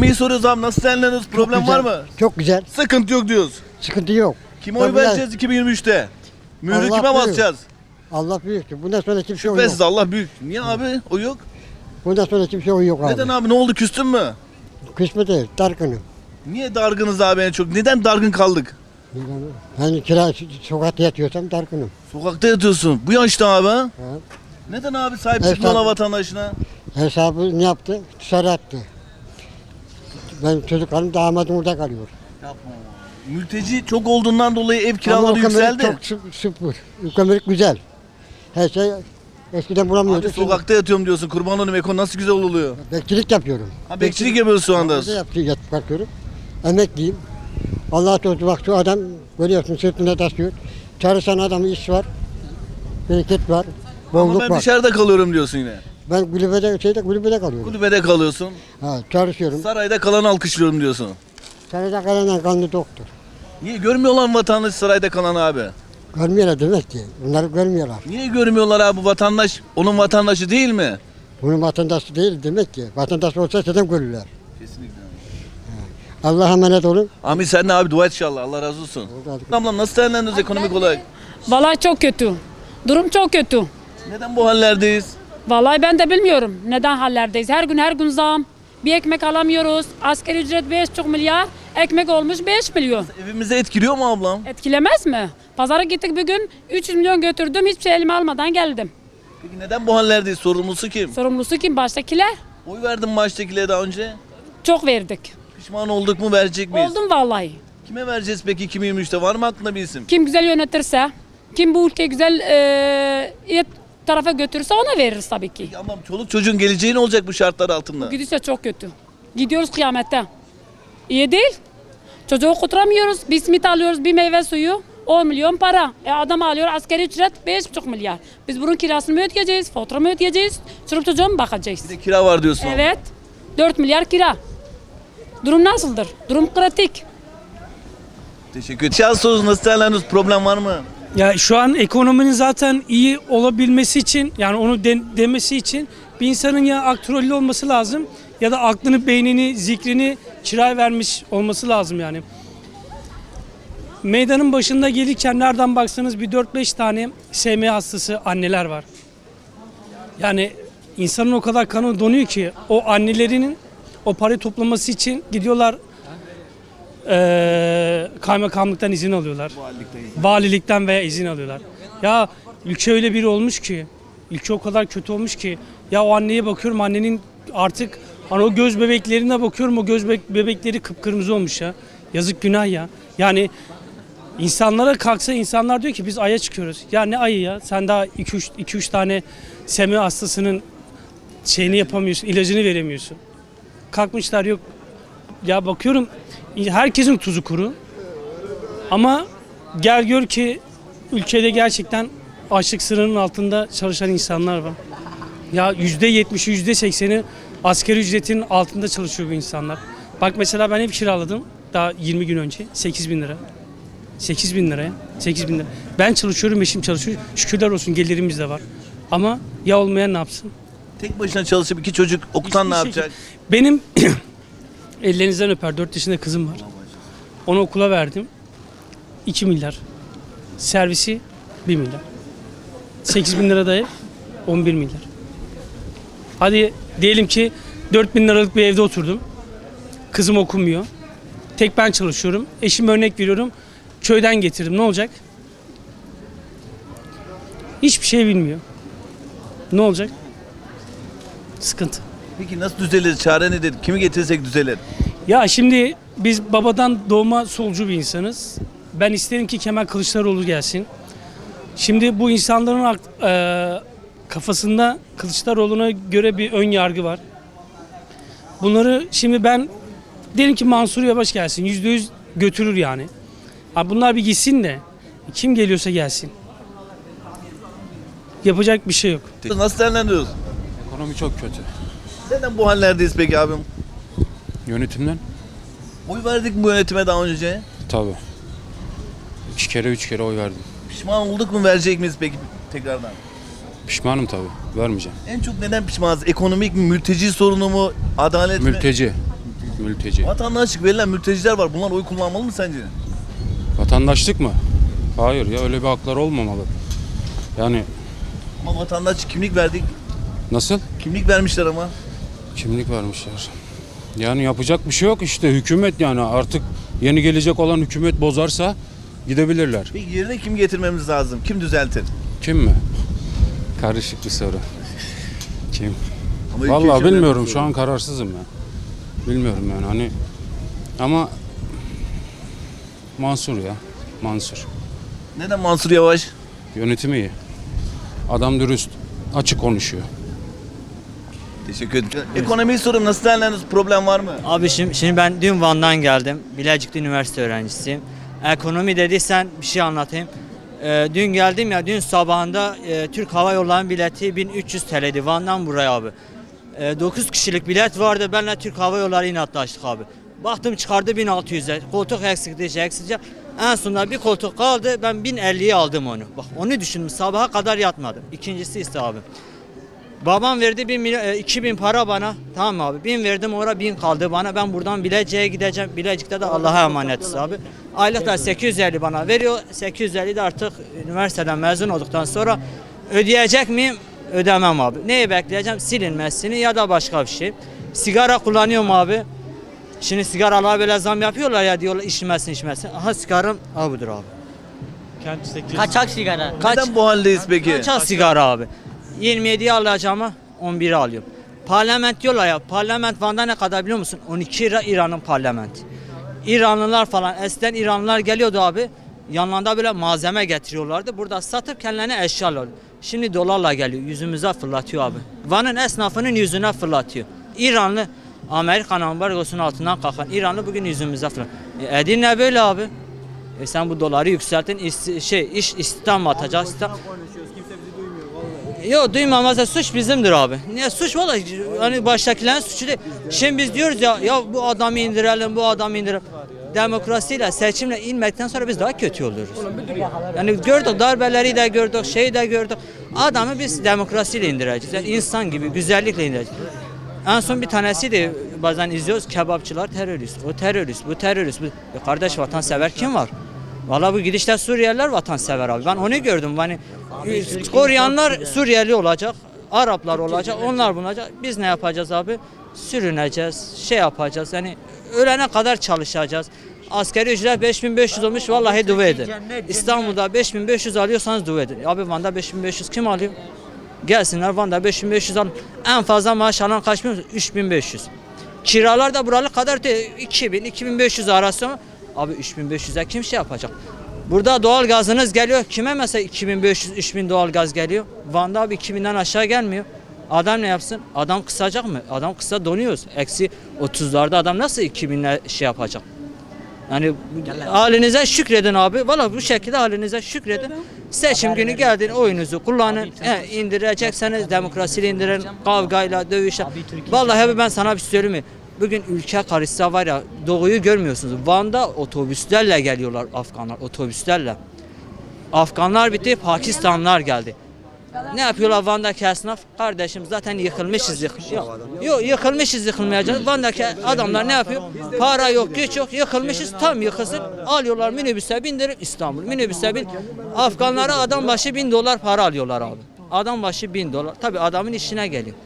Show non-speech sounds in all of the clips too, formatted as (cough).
İyi soruyoruz abi nasıl değerlendiriyoruz? Problem güzel. var mı? Çok güzel. Sıkıntı yok diyoruz. Sıkıntı yok. Kime oy Tabii vereceğiz 2023'te? Mührü Allah kime bilir. basacağız? Allah büyüktür. Bundan sonra kimse oy Şüphesiz yok. Allah büyük. Niye abi? O yok. Bundan sonra kimse oy yok abi. Neden abi? Ne oldu? Küstün mü? Kısmet değil. Dargınım. Niye dargınız abi en çok? Neden dargın kaldık? Hani kira sokakta yatıyorsam dargınım. Sokakta yatıyorsun. Bu yaşta abi ha? Ha. Neden abi sahip abi. vatandaşına? Hesabı ne yaptı? Dışarı attı. Ben çocuklarım damadım orada kalıyor. Mülteci çok olduğundan dolayı ev kiraları yükseldi. Çok sı- sıfır. Kömürlük güzel. Her şey eskiden Abi bulamıyorduk. şimdi sokakta yatıyorum diyorsun. Kurban olayım ekonomi nasıl güzel oluyor. Bekçilik yapıyorum. Ha bekçilik yapıyorsun şu anda. Burada yaptı, yatıp kalkıyorum. Emekliyim. Allah dostu bak şu adam görüyorsun sırtında taşıyor. Çalışan adamın iş var. Bereket var. Ama Bolluk ben var. dışarıda kalıyorum diyorsun yine. Ben kulübede, şeyde kulübede kalıyorum. Kulübede kalıyorsun. Ha, çalışıyorum. Sarayda kalanı alkışlıyorum diyorsun. Sarayda kalan kanlı doktor. Niye görmüyorlar mı vatandaş sarayda kalan abi? Görmüyorlar demek ki. Bunları görmüyorlar. Niye görmüyorlar abi bu vatandaş? Onun vatandaşı değil mi? Bunun vatandaşı değil demek ki. Vatandaş olsa zaten görürler. Kesinlikle. Allah'a emanet olun. Amin sen de abi dua et inşallah. Allah razı olsun. Ablam nasıl değerlendiriyoruz ekonomik olarak? Vallahi çok kötü. Durum çok kötü. Neden bu hallerdeyiz? Vallahi ben de bilmiyorum neden hallerdeyiz. Her gün her gün zam. Bir ekmek alamıyoruz. Asgari ücret 5,5 milyar. Ekmek olmuş 5 milyon. Evimize etkiliyor mu ablam? Etkilemez mi? Pazara gittik bir gün 300 milyon götürdüm. Hiçbir şey elime almadan geldim. Peki neden bu hallerdeyiz? Sorumlusu kim? Sorumlusu kim? Baştakiler. Oy verdim baştakilere daha önce. Çok verdik. Pişman olduk mu verecek miyiz? Oldum vallahi. Kime vereceğiz peki 2023'te? Var mı aklında bir isim? Kim güzel yönetirse, kim bu ülkeyi güzel iyi tarafa götürürse ona veririz tabii ki. Ablam çoluk çocuğun geleceği ne olacak bu şartlar altında? Gidiyorsa çok kötü. Gidiyoruz kıyamette. İyi değil. Çocuğu okutamıyoruz. Bir simit alıyoruz, bir meyve suyu. 10 milyon para. E adam alıyor asgari ücret 5,5 milyar. Biz bunun kirasını mı ödeyeceğiz, fatura mı ödeyeceğiz, çocuk çocuğa mı bakacağız? Bir de kira var diyorsun. abla. Evet. 4 milyar kira. Durum nasıldır? Durum kritik. Teşekkür ederim. Şahs sorusu nasıl değerlendiriyoruz? Problem var mı? Ya şu an ekonominin zaten iyi olabilmesi için yani onu de- demesi için bir insanın ya aktrollü olması lazım ya da aklını, beynini, zikrini kiraya vermiş olması lazım yani. Meydanın başında gelirken nereden baksanız bir 4-5 tane SM hastası anneler var. Yani insanın o kadar kanı donuyor ki o annelerinin o parayı toplaması için gidiyorlar eee kaymakamlıktan izin alıyorlar. Valilikten veya izin alıyorlar. Ya ülke öyle biri olmuş ki, ülke o kadar kötü olmuş ki. Ya o anneye bakıyorum annenin artık hani o göz bebeklerine bakıyorum o göz be- bebekleri kıpkırmızı olmuş ya. Yazık günah ya. Yani insanlara kalksa insanlar diyor ki biz aya çıkıyoruz. Ya ne ayı ya? Sen daha 2-3 2-3 tane seme hastasının şeyini yapamıyorsun, ilacını veremiyorsun. Kalkmışlar yok. Ya bakıyorum herkesin tuzu kuru. Ama gel gör ki ülkede gerçekten açlık sınırının altında çalışan insanlar var. Ya yüzde yetmişi, yüzde sekseni asgari ücretin altında çalışıyor bu insanlar. Bak mesela ben ev kiraladım daha 20 gün önce 8 bin lira. 8 bin liraya. 8 bin lira. Ben çalışıyorum, eşim çalışıyor. Şükürler olsun gelirimiz de var. Ama ya olmayan ne yapsın? Tek başına çalışıp iki çocuk okutan ne Hiçbir yapacak? Benim (clears throat) ellerinizden öper 4 yaşında kızım var. Onu okula verdim. 2 milyar. Servisi 1 milyar. 8 bin lira da ev 11 milyar. Hadi diyelim ki 4 bin liralık bir evde oturdum. Kızım okumuyor. Tek ben çalışıyorum. Eşim örnek veriyorum. Köyden getirdim. Ne olacak? Hiçbir şey bilmiyor. Ne olacak? Sıkıntı. Peki nasıl düzelir? Çare nedir? Kimi getirirsek düzelir? Ya şimdi biz babadan doğma solcu bir insanız. Ben isterim ki Kemal Kılıçdaroğlu gelsin. Şimdi bu insanların eee, kafasında Kılıçdaroğlu'na göre bir ön yargı var. Bunları şimdi ben derim ki Mansur Yavaş gelsin. Yüzde yüz götürür yani. Ha bunlar bir gitsin de kim geliyorsa gelsin. Yapacak bir şey yok. Nasıl değerlendiriyoruz? Ekonomi çok kötü. Neden bu hallerdeyiz peki abim? Yönetimden? Oy verdik mi bu yönetime daha önce? Tabii. İki kere üç kere oy verdim. Pişman olduk mu verecek miyiz peki tekrardan? Pişmanım tabii. Vermeyeceğim. En çok neden pişmanız? Ekonomik mi, mülteci sorunu mu, adalet mi? Mülteci. Mülteci. Vatandaşlık verilen mülteciler var. Bunlar oy kullanmalı mı sence? Vatandaşlık mı? Hayır ya öyle bir hakları olmamalı. Yani Ama vatandaş kimlik verdik. nasıl? Kimlik vermişler ama. Kimlik vermişler. Yani yapacak bir şey yok işte hükümet yani artık yeni gelecek olan hükümet bozarsa gidebilirler. Peki yerine kim getirmemiz lazım? Kim düzeltir? Kim mi? Karışık bir soru. (laughs) Kim? Ama ülke Vallahi için önemli bilmiyorum bir şu soru. an kararsızım ya. Bilmiyorum yani hani ama Mansur ya. Mansur. Neden Mansur Yavaş? Yönetimi iyi. Adam dürüst. Açık konuşuyor. Teşekkür ederim. Ekonomiyi soruyorum. Nasıl değerlendiriyorsunuz? Problem var mı? Abi şimdi, şimdi ben dün Van'dan geldim. Bilecik'te üniversite öğrencisiyim. Ekonomi dediysen bir şey anlatayım. Ee, dün geldim ya dün sabahında e, Türk Hava Yolları'nın bileti 1300 TL'di Van'dan buraya abi. 9 kişilik bilet vardı benle Türk Hava Yolları inatlaştık abi. Baktım çıkardı 1600'e. Koltuk eksikti şey eksikti. En sonunda bir koltuk kaldı ben 1050'ye aldım onu. Bak onu düşündüm sabaha kadar yatmadım. İkincisi ise abi. Babam verdi 1000 milyon, e, 2000 para bana. Tamam mı abi. 1000 verdim orada 1000 kaldı bana. Ben buradan Bilecik'e gideceğim. Bilecik'te de Allah'a emanetiz abi. Aylık da 850 bana veriyor. 850 de artık üniversiteden mezun olduktan sonra ödeyecek miyim? Ödemem abi. Neyi bekleyeceğim? Silinmesini ya da başka bir şey. Sigara kullanıyorum abi. Şimdi sigaralara böyle zam yapıyorlar ya diyorlar içmesin içmesin. Aha sigaram ha budur abi. Kaçak sigara. Kaç, Neden bu haldeyiz peki? Kaç sigara abi? 27'yi alacağıma 11'i alıyorum. Parlament diyorlar ya. Parlament Van'da ne kadar biliyor musun? 12 lira İran'ın parlamenti. İranlılar falan eskiden İranlılar geliyordu abi. Yanlarında böyle malzeme getiriyorlardı. Burada satıp kendilerine eşya alıyorlar. Şimdi dolarla geliyor. Yüzümüze fırlatıyor abi. Van'ın esnafının yüzüne fırlatıyor. İranlı Amerikan ambargosunun altından kalkan İranlı bugün yüzümüze fırlatıyor. E, Edirne böyle abi. E sen bu doları yükseltin isti- şey iş istihdam atacak. istihdam- Yok duymamazsa suç bizimdir abi. Niye suç valla hani baştakilerin suçu değil. Şimdi biz diyoruz ya ya bu adamı indirelim bu adamı indirelim. Demokrasiyle seçimle inmekten sonra biz daha kötü oluruz. Yani gördük darbeleri de gördük şeyi de gördük. Adamı biz demokrasiyle indireceğiz. Yani insan gibi güzellikle indireceğiz. En son bir tanesi de bazen izliyoruz kebapçılar terörist. O terörist, bu terörist. Bu... Ya kardeş vatansever kim var? Valla bu gidişte Suriyeliler vatansever abi. Ben onu gördüm. Hani koruyanlar Suriyeli olacak. Araplar olacak. Onlar bulacak. Biz ne yapacağız abi? Sürüneceğiz. Şey yapacağız. Yani ölene kadar çalışacağız. Askeri ücret 5500 olmuş. Vallahi dua edin. İstanbul'da 5500 alıyorsanız dua edin. Abi Van'da 5500 kim alıyor? Gelsinler Van'da 5500 al. En fazla maaş alan kaç musun? 3500. Kiralar da buralı kadar değil. 2000 2500 arası ama abi 3500'e kim şey yapacak? Burada doğal gazınız geliyor. Kime mesela 2500 3000 doğal gaz geliyor? Van'da abi 2000'den aşağı gelmiyor. Adam ne yapsın? Adam kısacak mı? Adam kısa donuyoruz. Eksi 30'larda adam nasıl 2000'le şey yapacak? Yani halinize şükredin abi. Valla bu şekilde halinize şükredin. Seçim günü geldin oyunuzu kullanın. He, indirecekseniz demokrasiyle indirin. Kavgayla, dövüşle. Vallahi abi ben sana bir şey söyleyeyim mi? Bugün ülke karışsa var ya doğuyu görmüyorsunuz. Van'da otobüslerle geliyorlar Afganlar otobüslerle. Afganlar bitti Pakistanlılar geldi. Ne yapıyorlar Van'daki esnaf? Kardeşim zaten yıkılmışız yıkıl. Yok, yok yıkılmışız yıkılmayacağız. Van'daki adamlar ne yapıyor? Para yok, güç yok, yıkılmışız tam yıkılsın. Alıyorlar minibüse bindirip İstanbul minibüse bin. Afganlara adam başı bin dolar para alıyorlar abi. Adam başı bin dolar. Tabi adamın işine geliyor.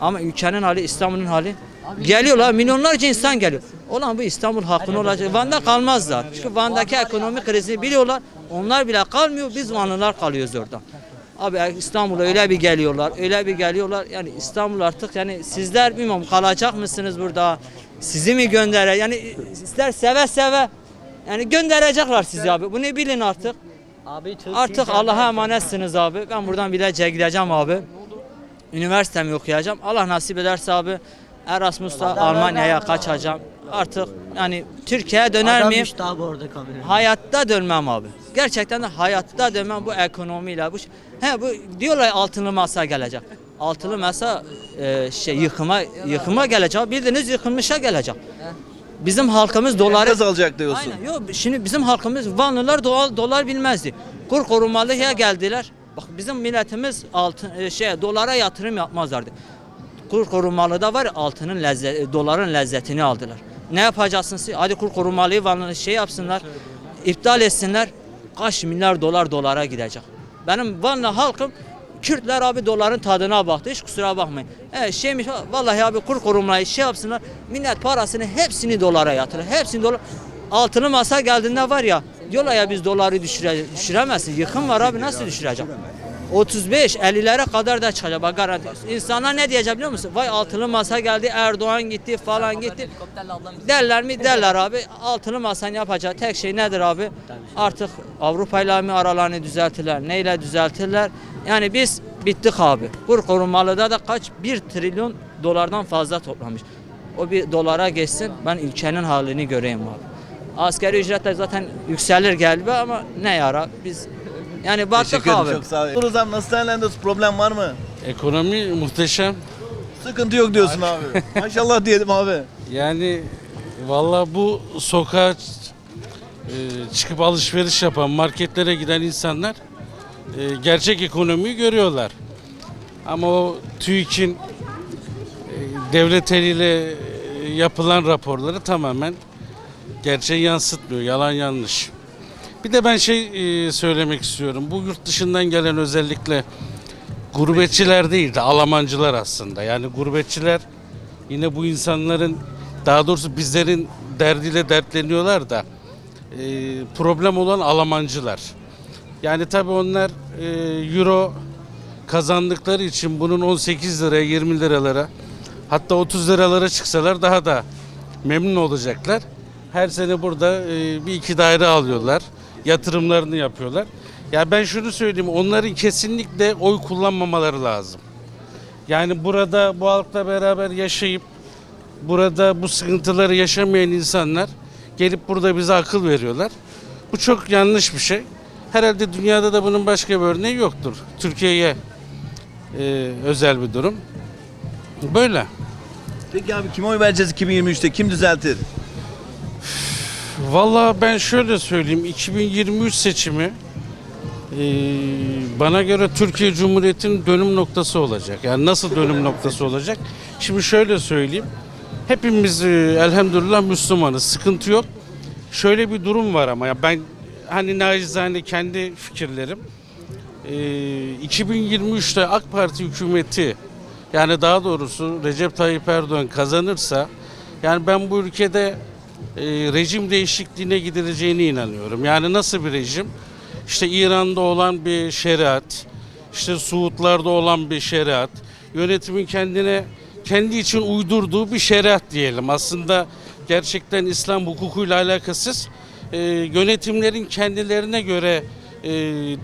Ama ülkenin hali, İstanbul'un hali. Geliyorlar, milyonlarca insan geliyor. Olan bu İstanbul hakkını olacak. Van'da kalmazlar. Çünkü Van'daki ekonomik krizi biliyorlar. Onlar bile kalmıyor, biz Vanlılar kalıyoruz orada. Abi İstanbul'a öyle bir geliyorlar, öyle bir geliyorlar. Yani İstanbul artık yani sizler bilmiyorum kalacak mısınız burada? Sizi mi göndere? Yani ister seve seve yani gönderecekler sizi abi. Bunu bilin artık. Abi Artık Allah'a emanetsiniz abi. Ben buradan Bilecik'e gideceğim abi. Üniversitemi okuyacağım. Allah nasip ederse abi Erasmus'ta Almanya'ya kaçacağım. Artık yani Türkiye'ye döner Adam miyim? müştabı orada kalıyor. Hayatta dönmem abi. Gerçekten de hayatta dönmem bu ekonomiyle bu. He bu diyorlar altılı masa gelecek. Altılı masa e, şey yıkıma yıkıma gelecek. Bildiğiniz yıkılmışa gelecek. Bizim halkımız doları Gaz alacak diyorsun. Aynen. Yok şimdi bizim halkımız Vanlılar doğal dolar bilmezdi. Kur korumalıya geldiler. Bak bizim milletimiz altın e, şey dolara yatırım yapmazlardı. Kur korumalı da var altının lezzet, doların lezzetini aldılar. Ne yapacaksınız? Hadi kur korumalıyı vallahi şey yapsınlar, iptal etsinler. Kaç milyar dolar dolara gidecek. Benim vallahi halkım Kürtler abi doların tadına baktı. Hiç kusura bakmayın. Evet şeymiş vallahi abi kur korumayı şey yapsınlar. Millet parasını hepsini dolara yatırır. Hepsini dolar. Altılı masa geldiğinde var ya diyorlar ya biz doları düşüre, düşüremezsin. Yıkım var abi nasıl düşürecek? 35 50'lere kadar da çıkacak bak garanti. İnsanlar ne diyecek biliyor musun? Vay altılı masa geldi Erdoğan gitti falan gitti. Derler mi derler abi. Altılı masanın yapacağı tek şey nedir abi? Artık Avrupa ile mi aralarını düzeltirler? Neyle düzeltirler? Yani biz bittik abi. Kur korumalıda da kaç? 1 trilyon dolardan fazla toplamış. O bir dolara geçsin ben ülkenin halini göreyim abi. Asgari ücretler zaten yükselir galiba ama ne yara biz yani baktık Teşekkür ederim abi. çok sağ olun. Abi nasıl değerlendiriyorsun? Problem var mı? Ekonomi muhteşem. Sıkıntı yok diyorsun abi. Maşallah diyelim abi. Yani valla bu sokağa e, çıkıp alışveriş yapan, marketlere giden insanlar e, gerçek ekonomiyi görüyorlar. Ama o TÜİK'in e, devlet eliyle e, yapılan raporları tamamen gerçeği yansıtmıyor. Yalan yanlış. Bir de ben şey e, söylemek istiyorum. Bu yurt dışından gelen özellikle gurbetçiler değil de Almancılar aslında. Yani gurbetçiler yine bu insanların daha doğrusu bizlerin derdiyle dertleniyorlar da e, problem olan Almancılar. Yani tabii onlar e, euro kazandıkları için bunun 18 liraya 20 liralara hatta 30 liralara çıksalar daha da memnun olacaklar. Her sene burada bir iki daire alıyorlar. Yatırımlarını yapıyorlar. Ya ben şunu söyleyeyim onların kesinlikle oy kullanmamaları lazım. Yani burada bu halkla beraber yaşayıp burada bu sıkıntıları yaşamayan insanlar gelip burada bize akıl veriyorlar. Bu çok yanlış bir şey. Herhalde dünyada da bunun başka bir örneği yoktur. Türkiye'ye e, özel bir durum. Böyle. Peki abi kime oy vereceğiz 2023'te? Kim düzeltir? Vallahi ben şöyle söyleyeyim. 2023 seçimi e, bana göre Türkiye Cumhuriyeti'nin dönüm noktası olacak. Yani nasıl dönüm noktası olacak? Şimdi şöyle söyleyeyim. Hepimiz e, elhamdülillah Müslümanız. Sıkıntı yok. Şöyle bir durum var ama ya ben hani nacizane kendi fikirlerim. E, 2023'te AK Parti hükümeti yani daha doğrusu Recep Tayyip Erdoğan kazanırsa yani ben bu ülkede e, rejim değişikliğine gidileceğine inanıyorum. Yani nasıl bir rejim? İşte İran'da olan bir şeriat, işte Suudlarda olan bir şeriat, yönetimin kendine kendi için uydurduğu bir şeriat diyelim. Aslında gerçekten İslam hukukuyla alakasız e, yönetimlerin kendilerine göre e,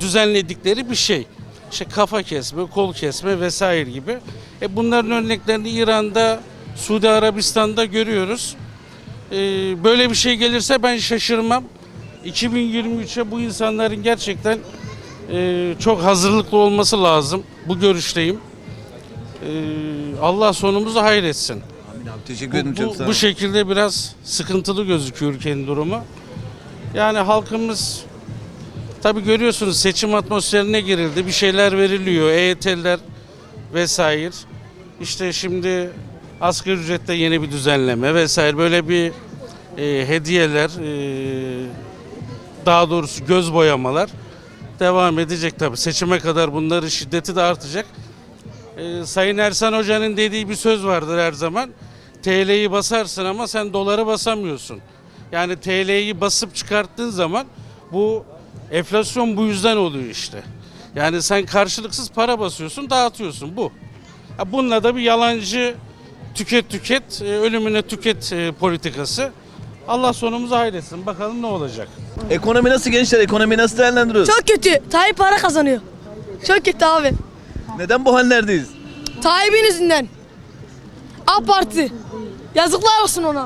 düzenledikleri bir şey. İşte kafa kesme, kol kesme vesaire gibi. E bunların örneklerini İran'da, Suudi Arabistan'da görüyoruz. Ee, böyle bir şey gelirse ben şaşırmam. 2023'e bu insanların gerçekten e, çok hazırlıklı olması lazım. Bu görüşteyim. Ee, Allah sonumuzu hayretsin. Amin abi teşekkür Bu, ederim bu, bu olun. şekilde biraz sıkıntılı gözüküyor ülkenin durumu. Yani halkımız tabi görüyorsunuz seçim atmosferine girildi. Bir şeyler veriliyor. EYT'ler vesaire. İşte şimdi asgari ücrette yeni bir düzenleme vesaire böyle bir e, hediyeler e, daha doğrusu göz boyamalar devam edecek tabi. Seçime kadar bunların şiddeti de artacak. Ee, Sayın Ersan Hoca'nın dediği bir söz vardır her zaman. TL'yi basarsın ama sen doları basamıyorsun. Yani TL'yi basıp çıkarttığın zaman bu enflasyon bu yüzden oluyor işte. Yani sen karşılıksız para basıyorsun, dağıtıyorsun bu. Ha, Bununla da bir yalancı tüket tüket, e, ölümüne tüket e, politikası. Allah sonumuzu hayretsin. Bakalım ne olacak. Ekonomi nasıl gençler? Ekonomi nasıl değerlendiriyoruz? Çok kötü. Tayyip para kazanıyor. Çok kötü abi. Neden bu hallerdeyiz? Tayyip'in yüzünden. AK Parti. Yazıklar olsun ona.